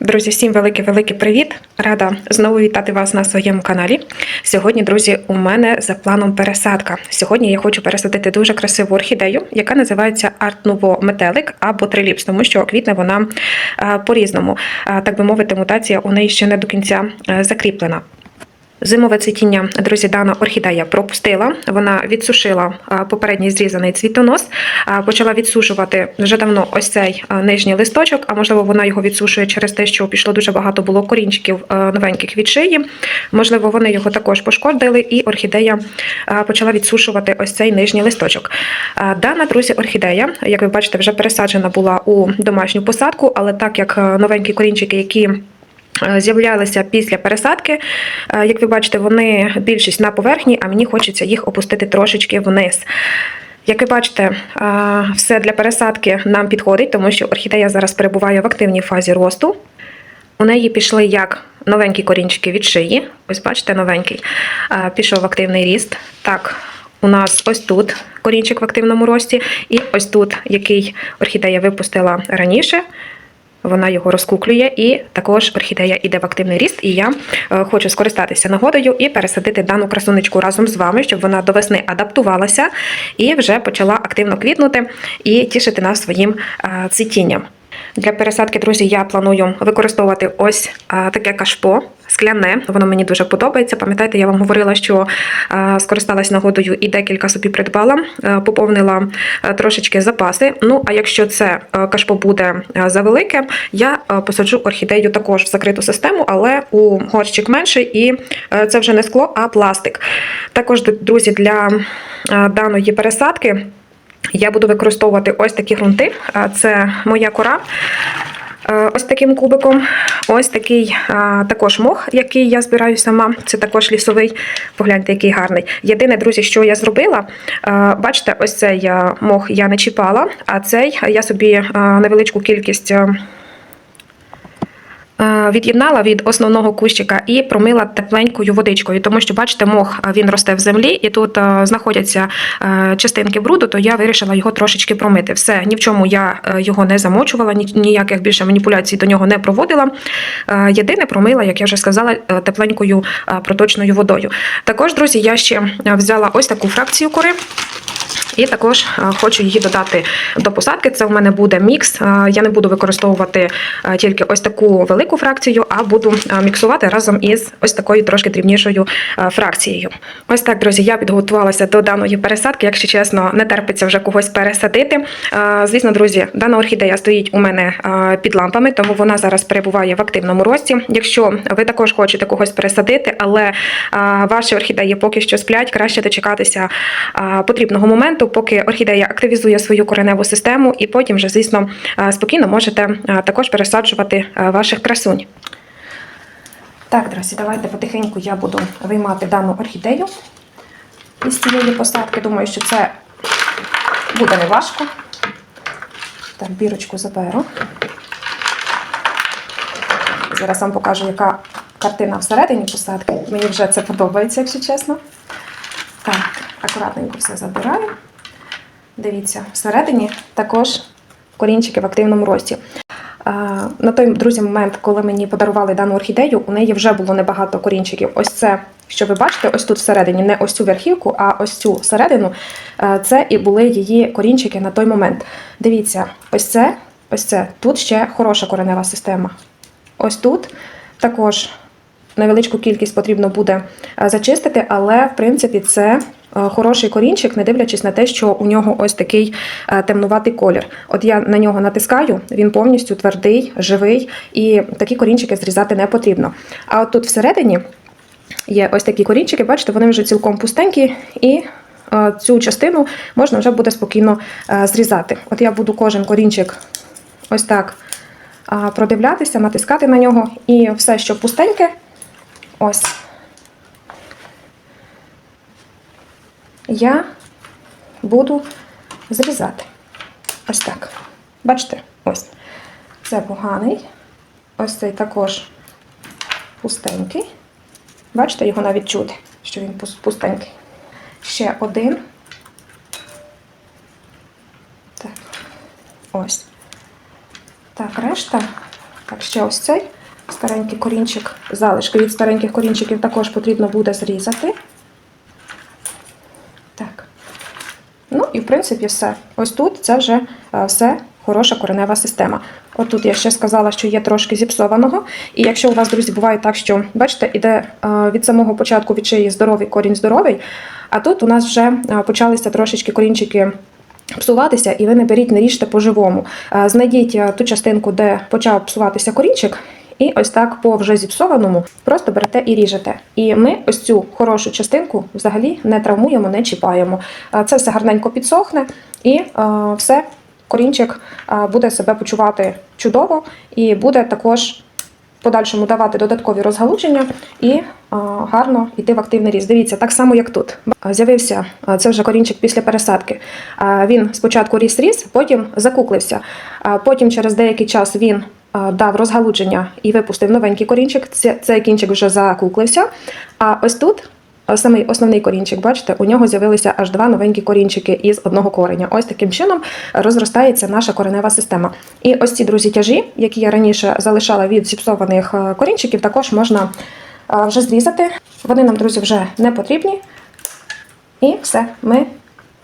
Друзі, всім великий-великий привіт! Рада знову вітати вас на своєму каналі. Сьогодні, друзі, у мене за планом пересадка. Сьогодні я хочу пересадити дуже красиву орхідею, яка називається Art Nouveau метелик або триліпс, тому що квітне вона е, по-різному. Е, Так би мовити, мутація у неї ще не до кінця е, закріплена. Зимове цвітіння, друзі, дана орхідея пропустила. Вона відсушила попередній зрізаний цвітонос, почала відсушувати вже давно ось цей нижній листочок, а можливо, вона його відсушує через те, що пішло дуже багато було корінчиків новеньких від шиї. Можливо, вони його також пошкодили, і орхідея почала відсушувати ось цей нижній листочок. Дана, друзі, орхідея, як ви бачите, вже пересаджена була у домашню посадку, але так як новенькі корінчики, які З'являлися після пересадки. Е, Як ви бачите, вони більшість на поверхні, а мені хочеться їх опустити трошечки вниз. Як ви бачите, е, все для пересадки нам підходить, тому що орхідея зараз перебуває в активній фазі росту. У неї пішли як новенькі корінчики від шиї. Ось бачите, новенький. Е, Пішов в активний ріст. Так, у нас ось тут корінчик в активному рості, і ось тут, який орхідея випустила раніше. Вона його розкуклює, і також орхідея йде в активний ріст. І я е, хочу скористатися нагодою і пересадити дану красунечку разом з вами, щоб вона до весни адаптувалася і вже почала активно квітнути і тішити нас своїм е, цвітінням. Для пересадки, друзі, я планую використовувати ось таке кашпо скляне. Воно мені дуже подобається. Пам'ятаєте, я вам говорила, що скористалась нагодою і декілька собі придбала, поповнила трошечки запаси. Ну, а якщо це кашпо буде завелике, я посаджу орхідею також в закриту систему, але у горщик менший, і це вже не скло, а пластик. Також, друзі, для даної пересадки. Я буду використовувати ось такі ґрунти. А, Це моя кора. Е, Ось таким кубиком. Ось такий а, також мох, який я збираю сама. Це також лісовий. Погляньте, який гарний. Єдине, друзі, що я зробила, е, бачите, ось цей е, мох я не чіпала, а цей я собі е, невеличку кількість. Е, Від'єднала від основного кущика і промила тепленькою водичкою, тому що, бачите, мох е, він росте в землі, і тут е, знаходяться частинки бруду, то я вирішила його трошечки промити. Все, ні в чому я його не замочувала, ніяких більше маніпуляцій до нього не проводила. Єдине промила, як я вже сказала, тепленькою проточною водою. Також, друзі, я ще взяла ось таку фракцію кори. І також е, хочу її додати до посадки. Це в мене буде мікс. Е, Я не буду використовувати е, тільки ось таку велику фракцію, а буду міксувати разом із ось такою трошки дрібнішою фракцією. Ось так, друзі, я підготувалася до даної пересадки. Якщо чесно, не терпиться вже когось пересадити. Звісно, друзі, дана орхідея стоїть у мене під лампами, тому вона зараз перебуває в активному рості. Якщо ви також хочете когось пересадити, але ваші орхідеї поки що сплять, краще дочекатися потрібного моменту, поки орхідея активізує свою кореневу систему, і потім вже, звісно, е, спокійно можете е, також пересаджувати е, ваших красунь. Так, друзі, давайте потихеньку я буду виймати дану орхідею із цієї посадки. Думаю, що це буде не важко. Так, бірочку заберу. Зараз вам покажу, яка картина всередині посадки. Мені вже це подобається, якщо чесно. Так, акуратненько все забираю. Дивіться, всередині також корінчики в активному рості. На той, друзі, момент, коли мені подарували дану орхідею, у неї вже було небагато корінчиків. Ось це, що ви бачите, ось тут всередині, не ось цю верхівку, а ось цю середину. Це і були її корінчики на той момент. Дивіться, ось це, ось це. Тут ще хороша коренева система. Ось тут також невеличку кількість потрібно буде зачистити, але в принципі це хороший корінчик, не дивлячись на те, що у нього ось такий е, темнуватий колір. От я на нього натискаю, він повністю твердий, живий, і такі корінчики зрізати не потрібно. А от тут всередині є ось такі корінчики, бачите, вони вже цілком пустенькі і. е, Цю частину можна вже буде спокійно е, зрізати. От я буду кожен корінчик ось так продивлятися, натискати на нього, і все, що пустеньке, ось. Я буду зрізати. Ось так. Бачите? Ось. Це поганий. Ось цей також пустенький. Бачите, його навіть чути, що він пустенький. Ще один. Так. Ось. Так, решта Так, ще ось цей старенький корінчик. Залишки від стареньких корінчиків також потрібно буде зрізати. Так. Ну і в принципі все. Ось тут це вже е, все хороша коренева система. От тут я ще сказала, що є трошки зіпсованого. І якщо у вас, друзі, буває так, що бачите, іде е, від самого початку від шиї здоровий корінь здоровий, а тут у нас вже е, почалися трошечки корінчики. Псуватися, і ви не беріть, не ріжте по-живому. Знайдіть ту частинку, де почав псуватися корінчик, і ось так по вже зіпсованому просто берете і ріжете. І ми ось цю хорошу частинку взагалі не травмуємо, не чіпаємо. Це все гарненько підсохне, і все, корінчик буде себе почувати чудово і буде також подальшому давати додаткові розгалудження і е, гарно йти в активний ріст. Дивіться, так само як тут. З'явився це вже корінчик після пересадки. Е, Він спочатку ріс-ріс, потім закуклився. Е, Потім через деякий час він дав розгалудження і випустив новенький корінчик. Це- Цей кінчик вже закуклився. А ось тут. е, Самий основний корінчик, бачите, у нього з'явилися аж два новенькі корінчики із одного кореня. Ось таким чином розростається наша коренева система. І ось ці друзі тяжі, які я раніше залишала від зіпсованих е, корінчиків, також можна е, вже зрізати. Вони нам, друзі, вже не потрібні. І все, ми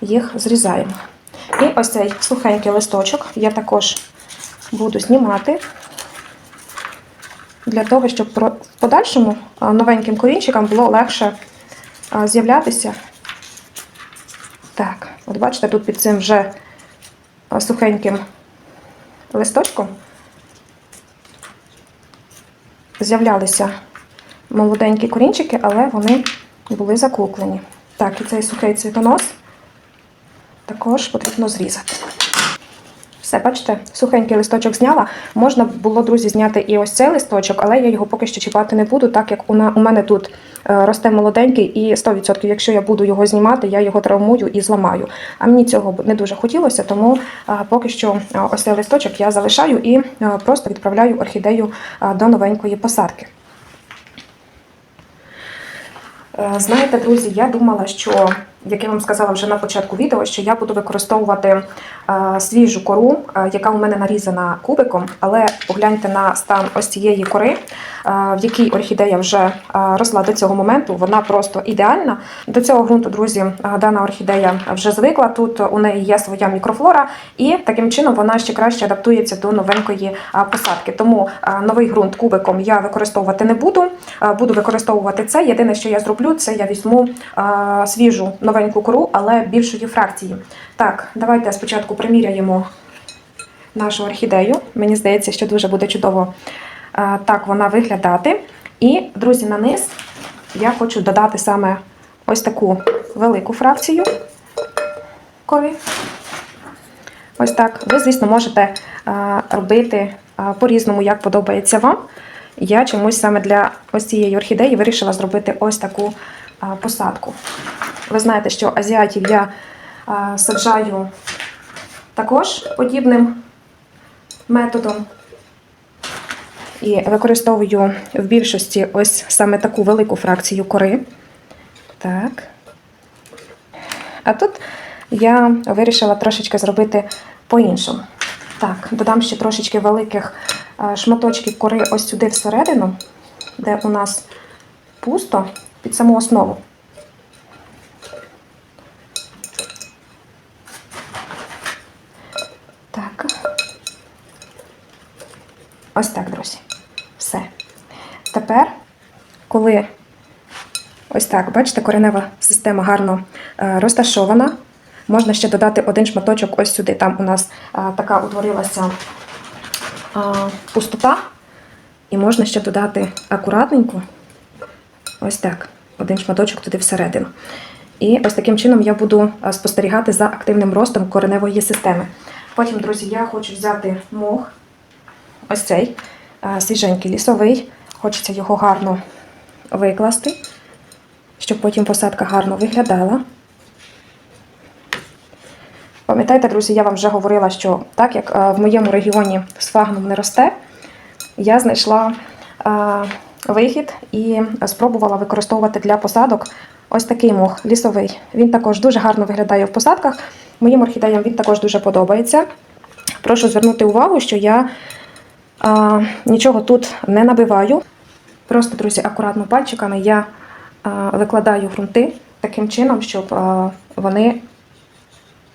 їх зрізаємо. І ось цей сухенький листочок я також буду знімати для того, щоб в подальшому новеньким корінчикам було легше з'являтися. Так, от бачите, тут під цим вже сухеньким листочком з'являлися молоденькі корінчики, але вони були закуклені. Так, і цей сухий цвітонос також потрібно зрізати. Все, бачите, сухенький листочок зняла. Можна було, друзі, зняти і ось цей листочок, але я його поки що чіпати не буду, так як у мене тут е, росте молоденький, і 100%, якщо я буду його знімати, я його травмую і зламаю. А мені цього не дуже хотілося, тому е, поки що е, ось цей листочок я залишаю і просто відправляю орхідею до новенької посадки. Знаєте, друзі, я думала, що, як я вам сказала вже на початку відео, що я буду використовувати е, свіжу кору, е, яка у мене нарізана кубиком, але погляньте на стан ось цієї кори, е, в якій орхідея вже росла до цього моменту. Вона просто ідеальна. До цього ґрунту, друзі, дана орхідея вже звикла. Тут у неї є своя мікрофлора, і таким чином вона ще краще адаптується до новенької посадки. Тому новий ґрунт кубиком я використовувати не буду. Буду використовувати це. Єдине, що я зроблю, це я візьму свіжу новеньку кору, але більшої фракції. Так, давайте спочатку приміряємо нашу орхідею. Мені здається, що дуже буде чудово е, так вона виглядати. І, друзі, на низ я хочу додати саме ось таку велику фракцію кори. Ось так. Ви, звісно, можете е, робити е, по-різному, як подобається вам. Я чомусь саме для ось цієї орхідеї вирішила зробити ось таку посадку. Ви знаєте, що азіатів я саджаю також подібним методом. І використовую в більшості ось саме таку велику фракцію кори. Так. А тут я вирішила трошечки зробити по-іншому. Так, додам ще трошечки великих шматочків кори ось сюди всередину, де у нас пусто під саму основу. Так. Ось так, друзі. Все. Тепер, коли ось так, бачите, коренева система гарно е, розташована, можна ще додати один шматочок ось сюди. Там у нас е, така утворилася е, пустота, і можна ще додати акуратненько, ось так, один шматочок туди всередину. І ось таким чином я буду спостерігати за активним ростом кореневої системи. Потім, друзі, я хочу взяти мох, ось цей е, свіженький лісовий. Хочеться його гарно викласти, щоб потім посадка гарно виглядала. Пам'ятаєте, друзі, я вам вже говорила, що так як е, в моєму регіоні сфагнум не росте, я знайшла е, вихід і спробувала використовувати для посадок ось такий мох лісовий. Він також дуже гарно виглядає в посадках. Моїм орхідеям він також дуже подобається. Прошу звернути увагу, що я А, нічого тут не набиваю. Просто, друзі, акуратно пальчиками я а, викладаю ґрунти таким чином, щоб а, вони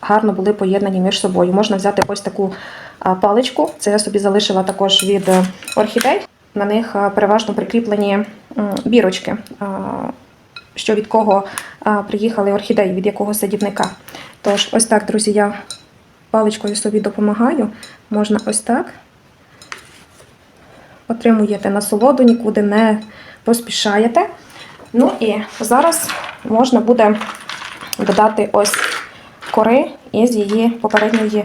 гарно були поєднані між собою. Можна взяти ось таку а, паличку. Це я собі залишила також від е, орхідей. На них а, переважно прикріплені бірочки, що від кого приїхали орхідеї, від якого садівника. Тож, ось так, друзі, я паличкою собі допомагаю. Можна ось так. Отримуєте насолоду, нікуди не поспішаєте. Ну і зараз можна буде додати ось кори із її попередньої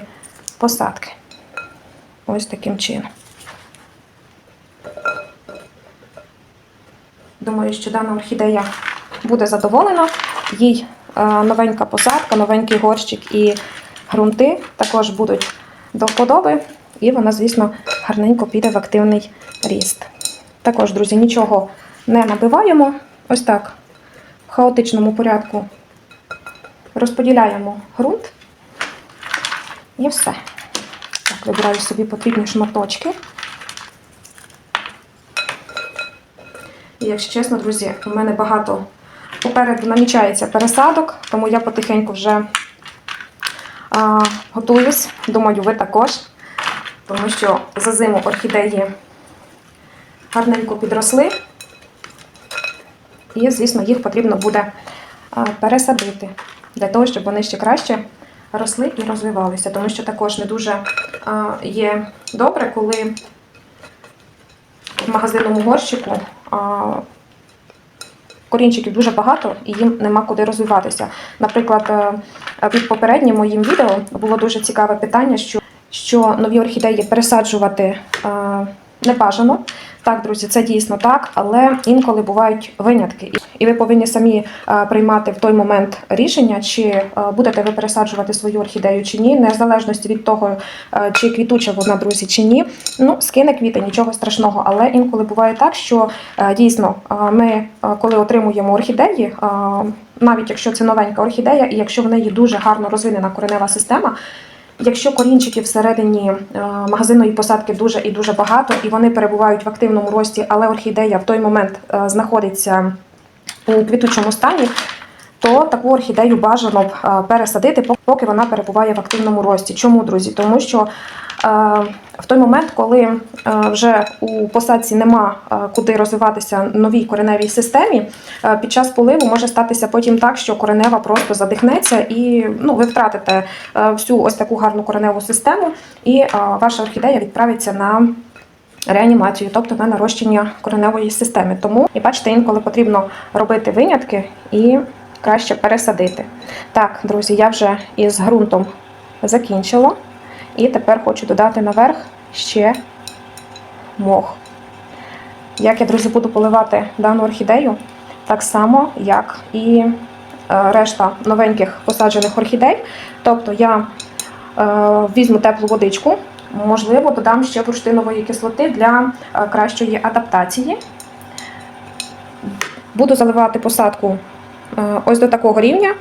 посадки. Ось таким чином. Думаю, що дана орхідея буде задоволена. Їй е, новенька посадка, новенький горщик і ґрунти також будуть до вподоби. І вона, звісно, гарненько піде в активний ріст. Також, друзі, нічого не набиваємо. Ось так, в хаотичному порядку розподіляємо ґрунт. І все. Так, вибираю собі потрібні шматочки. І якщо чесно, друзі, у мене багато попереду намічається пересадок, тому я потихеньку вже а, готуюсь. Думаю, ви також, тому що за зиму орхідеї гарненько підросли. І, звісно, їх потрібно буде пересадити для того, щоб вони ще краще росли і розвивалися. Тому що також не дуже є добре, коли в магазинному горщику корінчиків дуже багато і їм нема куди розвиватися. Наприклад, е, під попереднім моїм відео було дуже цікаве питання, що, що нові орхідеї пересаджувати е, не бажано. Так, друзі, це дійсно так, але інколи бувають винятки. І ви повинні самі е, приймати в той момент рішення, чи е, будете ви пересаджувати свою орхідею чи ні, незалежності від того, чи квітуча вона, друзі, чи ні. Ну, скине квіти, нічого страшного. Але інколи буває так, що дійсно ми, коли отримуємо орхідеї, навіть якщо це новенька орхідея, і якщо в неї дуже гарно розвинена коренева система. Якщо корінчиків всередині е, магазинної посадки дуже і дуже багато, і вони перебувають в активному рості, але орхідея в той момент е, знаходиться у квітучому стані, то таку орхідею бажано б е, пересадити, поки вона перебуває в активному рості. Чому, друзі? Тому що в той момент, коли е, вже у посадці нема е, куди розвиватися новій кореневій системі, е, під час поливу може статися потім так, що коренева просто задихнеться, і ну, ви втратите е, всю ось таку гарну кореневу систему, і е, ваша орхідея відправиться на реанімацію, тобто на нарощення кореневої системи. Тому, і бачите, інколи потрібно робити винятки і краще пересадити. Так, друзі, я вже із ґрунтом закінчила. І тепер хочу додати наверх ще мох. Як я, друзі, буду поливати дану орхідею, так само, як і е, решта новеньких посаджених орхідей. Тобто я е, візьму теплу водичку, можливо, додам ще бурштинової кислоти для е, кращої адаптації. Буду заливати посадку ось до такого рівня,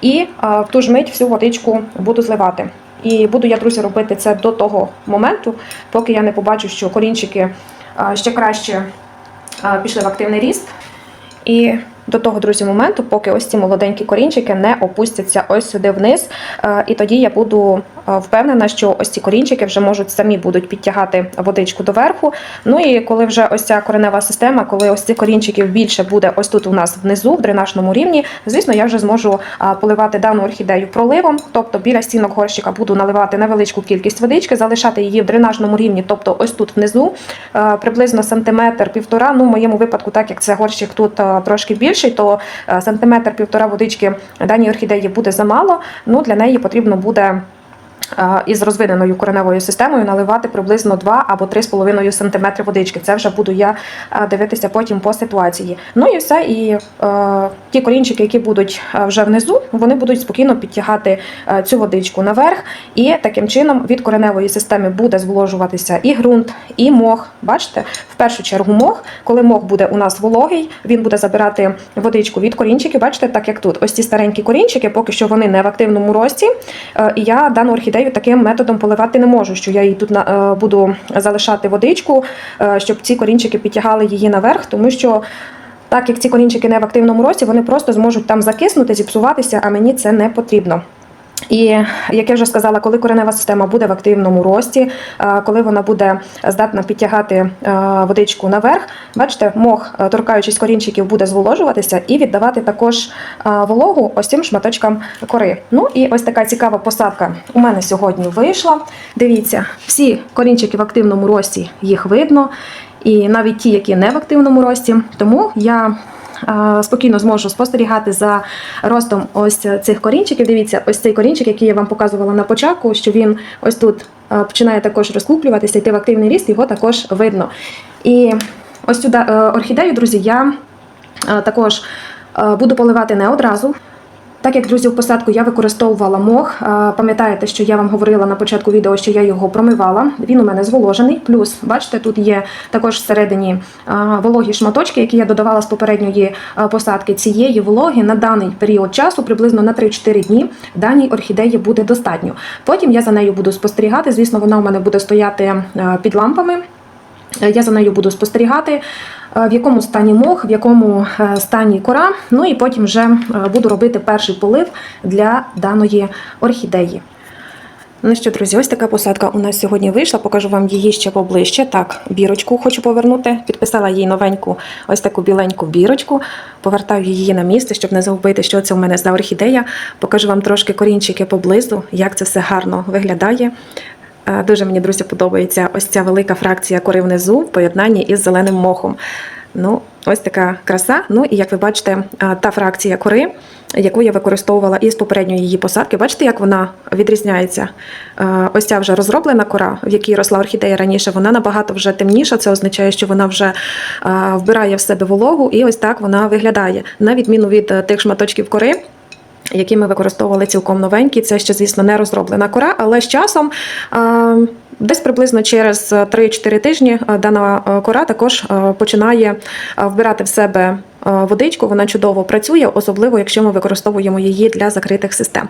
і в ту ж мить всю водичку буду зливати. І буду я, друзі, робити це до того моменту, поки я не побачу, що корінчики ще краще пішли в активний ріст. І до того, друзі, моменту, поки ось ці молоденькі корінчики не опустяться ось сюди вниз. І тоді я буду впевнена, що ось ці корінчики вже можуть самі будуть підтягати водичку доверху. Ну і коли вже ось ця коренева система, коли ось цих корінчиків більше буде ось тут у нас внизу, в дренажному рівні, звісно, я вже зможу е, поливати дану орхідею проливом, тобто біля стінок горщика буду наливати невеличку кількість водички, залишати її в дренажному рівні, тобто ось тут внизу, е, приблизно сантиметр півтора. Ну, в моєму випадку, так як це горщик тут е, трошки більший, то е, сантиметр півтора водички даній орхідеї буде замало. Ну, для неї потрібно буде. Е, Із розвиненою кореневою системою наливати приблизно 2 або 3,5 см водички. Це вже буду я е, дивитися потім по ситуації. Ну і все. І е, ті корінчики, які будуть вже внизу, вони будуть спокійно підтягати цю водичку наверх. І таким чином від кореневої системи буде зволожуватися і ґрунт, і мох. Бачите, в першу чергу мох, коли мох буде у нас вологий, він буде забирати водичку від корінчиків. Бачите, так як тут. Ось ці старенькі корінчики, поки що вони не в активному рості. І я дану орхідею орхідею таким методом поливати не можу, що я її тут на- е, буду залишати водичку, е, щоб ці корінчики підтягали її наверх, тому що. Так як ці корінчики не в активному рості, вони просто зможуть там закиснути, зіпсуватися, а мені це не потрібно. І як я вже сказала, коли коренева система буде в активному рості, е, коли вона буде здатна підтягати е, водичку наверх, бачите, мох, е, торкаючись корінчиків, буде зволожуватися і віддавати також вологу ось цим шматочкам кори. Ну і ось така цікава посадка у мене сьогодні вийшла. Дивіться, всі корінчики в активному рості їх видно, і навіть ті, які не в активному рості. Тому я спокійно зможу спостерігати за ростом ось цих корінчиків. Дивіться, ось цей корінчик, який я вам показувала на початку, що він ось тут починає також розкуплюватися, йти в активний ріст, його також видно. І ось сюди е, орхідею, друзі, я е, також е, буду поливати не одразу. Так як друзі, в посадку я використовувала мох. Пам'ятаєте, що я вам говорила на початку відео, що я його промивала. Він у мене зволожений. Плюс, бачите, тут є також всередині вологі шматочки, які я додавала з попередньої посадки. Цієї вологи на даний період часу, приблизно на 3-4 дні, даній орхідеї буде достатньо. Потім я за нею буду спостерігати. Звісно, вона у мене буде стояти під лампами. Е, Я за нею буду спостерігати, е, в якому стані мох, в якому е, стані кора. Ну і потім вже буду робити перший полив для даної орхідеї. Ну що, друзі, ось така посадка у нас сьогодні вийшла. Покажу вам її ще поближче. Так, бірочку хочу повернути. Підписала їй новеньку ось таку біленьку бірочку. Повертаю її на місце, щоб не загубити, що це у мене за орхідея. Покажу вам трошки корінчики поблизу, як це все гарно виглядає. Е, Дуже мені, друзі, подобається ось ця велика фракція кори внизу в поєднанні із зеленим мохом. Ну, ось така краса. Ну і як ви бачите, е, та фракція кори, яку я використовувала із попередньої її посадки, бачите, як вона відрізняється? Е, Ось ця вже розроблена кора, в якій росла орхідея раніше, вона набагато вже темніша. Це означає, що вона вже вбирає в себе вологу, і ось так вона виглядає. На відміну від тих шматочків кори, які ми використовували цілком новенькі. Це ще, звісно, не розроблена кора, але з часом. е, Десь приблизно через 3-4 тижні е, дана е, кора також е, починає е, вбирати в себе е, водичку. Вона чудово працює, особливо якщо ми використовуємо її для закритих систем.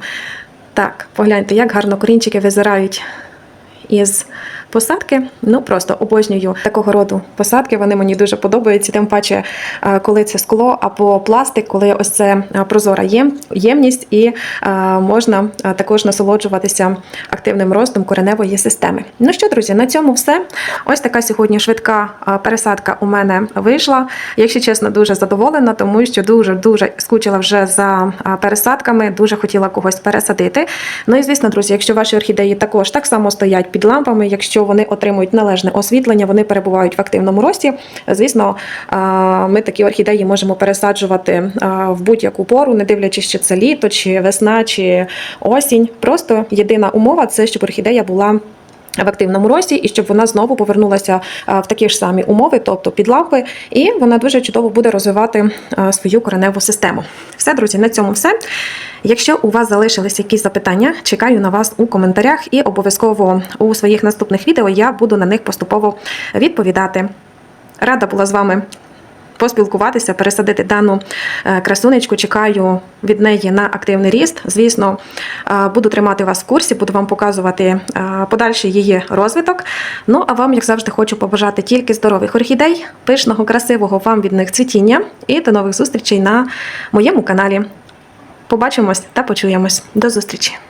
Так, погляньте, як гарно корінчики визирають із посадки. Ну просто обожнюю такого роду посадки. Вони мені дуже подобаються. Тим паче, е, коли це скло або пластик, коли ось це е, прозора єм- ємність, і е, можна також насолоджуватися активним ростом кореневої системи. Ну що, друзі, на цьому все. Ось така сьогодні швидка пересадка у мене вийшла. Якщо чесно, дуже задоволена, тому що дуже дуже скучила вже за пересадками, дуже хотіла когось пересадити. Ну і звісно, друзі, якщо ваші орхідеї також так само стоять під лампами, якщо вони отримують належне освітлення, вони перебувають в активному рості. Звісно, ми такі орхідеї можемо пересаджувати в будь-яку пору, не дивлячись, чи це літо, чи весна, чи осінь. Просто єдина умова це щоб орхідея була. В активному рості, і щоб вона знову повернулася е, в такі ж самі умови, тобто під лампи, і вона дуже чудово буде розвивати е, свою кореневу систему. Все, друзі, на цьому все. Якщо у вас залишились якісь запитання, чекаю на вас у коментарях, і обов'язково у своїх наступних відео я буду на них поступово відповідати. Рада була з вами поспілкуватися, пересадити дану е, красунечку. Чекаю від неї на активний ріст. Звісно, е, буду тримати вас в курсі, буду вам показувати е, подальший її розвиток. Ну а вам, як завжди, хочу побажати тільки здорових орхідей, пишного, красивого вам від них цвітіння і до нових зустрічей на моєму каналі. Побачимось та почуємось. До зустрічі!